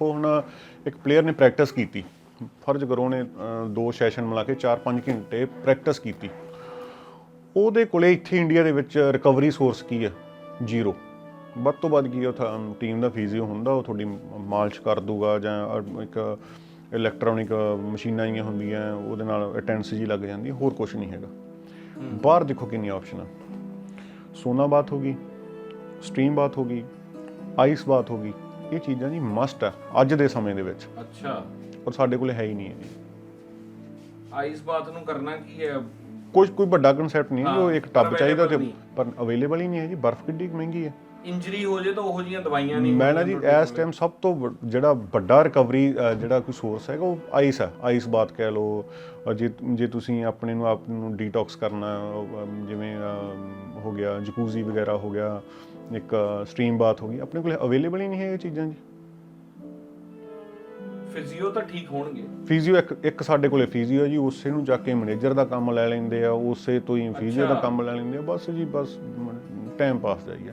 ਦੇਖੋ ਹੁਣ ਇੱਕ ਪਲੇਅਰ ਨੇ ਪ੍ਰੈਕਟਿਸ ਕੀਤੀ। ਫਰਜ਼ ਕਰੋ ਅਹ, ਦੋ ਸੈਸ਼ਨ ਮਿਲਾ ਕੇ 4-5 ਘੰਟੇ ਪ੍ਰੈਕਟਿਸ ਕੀਤੀ। ਉਹਦੇ ਕੋਲੇ ਇੱਥੇ ਇੰਡੀਆ ਦੇ ਵਿੱਚ ਰਿਕਵਰੀ ਸੋਰਸ ਕੀ ਹੈ? ਜ਼ੀਰੋ ਵੱਧ ਤੋਂ ਵੱਧ ਕੀ ਉਹ ਟੀਮ ਦਾ ਫਿਜ਼ੀਓ ਹੁੰਦਾ ਉਹ ਤੁਹਾਡੀ ਮਾਲਿਸ਼ ਕਰ ਦੂਗਾ ਜਾਂ ਇੱਕ ਇਲੈਕਟ੍ਰੋਨਿਕ ਮਸ਼ੀਨਾਂ ਜਿਹੀਆਂ ਹੁੰਦੀਆਂ ਉਹਦੇ ਨਾਲ ਅਟੈਂਸ ਜੀ ਲੱਗ ਜਾਂਦੀ ਹੋਰ ਕੁਝ ਨਹੀਂ ਹੈਗਾ। ਬਾਹਰ ਦੇਖੋ ਕਿੰਨੀ ਆਪਸ਼ਨ ਆ। ਸੋਨਾ ਬਾਤ ਹੋ ਗਈ ਸਟ੍ਰੀਮ ਬਾਤ ਹੋ ਗਈ ਆਈਸ ਬਾਤ ਹੋ ਗਈ। ਇਹ ਚੀਜ਼ਾਂ ਜੀ ਮਸਟ ਆ ਅੱਜ ਦੇ ਸਮੇਂ ਦੇ ਵਿੱਚ। ਅੱਛਾ। ਪਰ ਸਾਡੇ ਕੋਲ ਹੈ ਹੀ ਨਹੀਂ ਹੈ ਜੀ ਆਈਸ ਬਾਤ ਨੂੰ ਕਰਨਾ ਕੀ ਹੈ? ਕੋਈ ਕੋਈ ਵੱਡਾ ਕਨਸੈਪਟ ਨਹੀਂ ਹੈ ਹਾਂ, ਉਹ ਇੱਕ ਟੱਬ ਚਾਹੀਦਾ ਤੇ। ਪਰ ਅਵੇਲੇਬਲ ਹੀ ਨਹੀਂ ਹੈ ਜੀ ਬਰਫ਼ ਕਿੱਡੀ ਕੁ ਮਹਿੰਗੀ ਹੈ। ਇੰਜਰੀ ਹੋ ਜੇ ਤਾਂ ਉਹੋ ਜੀਆਂ ਦਵਾਈਆਂ ਨਹੀਂ ਮੈਂ ਨਾ ਜੀ ਇਸ ਟਾਈਮ ਸਭ ਤੋਂ ਜਿਹੜਾ ਵੱਡਾ ਰਿਕਵਰੀ ਜਿਹੜਾ ਕੋਈ ਸੋਰਸ ਹੈਗਾ ਉਹ ਆਈਸ ਹੈ ਆਈਸ ਬਾਤ ਕਹਿ ਲਓ ਅ, ਜੇ ਜੇ ਤੁਸੀਂ ਆਪਣੇ ਨੂੰ ਆਪ ਨੂੰ ਡੀਟੌਕਸ ਕਰਨਾ ਅ, ਜਿਵੇਂ ਅ, ਹੋ ਗਿਆ ਜਕੂਜ਼ੀ ਵਗੈਰਾ ਹੋ ਗਿਆ ਇੱਕ ਸਟ੍ਰੀਮ ਬਾਤ ਹੋ ਗਈ। ਆਪਣੇ ਕੋਲ ਅਵੇਲੇਬਲ ਹੀ ਨਹੀਂ ਹੈ ਇਹ ਚੀਜ਼ਾਂ ਜੀ। ਫਿਜ਼ੀਓ ਤਾਂ ਠੀਕ ਹੋਣਗੇ। ਫਿਜ਼ੀਓ ਇੱਕ ਇੱਕ ਸਾਡੇ ਕੋਲੇ ਫਿਜ਼ੀਓ ਜੀ ਉਸੇ ਨੂੰ ਜਾ ਕੇ ਮੈਨੇਜਰ ਦਾ ਕੰਮ ਲੈ ਲੈਂਦੇ ਆ ਉਸੇ ਤੋਂ ਹੀ ਫਿਜ਼ੀਓ ਦਾ। ਕੰਮ ਲੈ ਲੈਂਦੇ ਆ। ਬਸ ਜੀ ਬਸ ਟਾਈਮ ਪਾਸ ਜਾਈਏ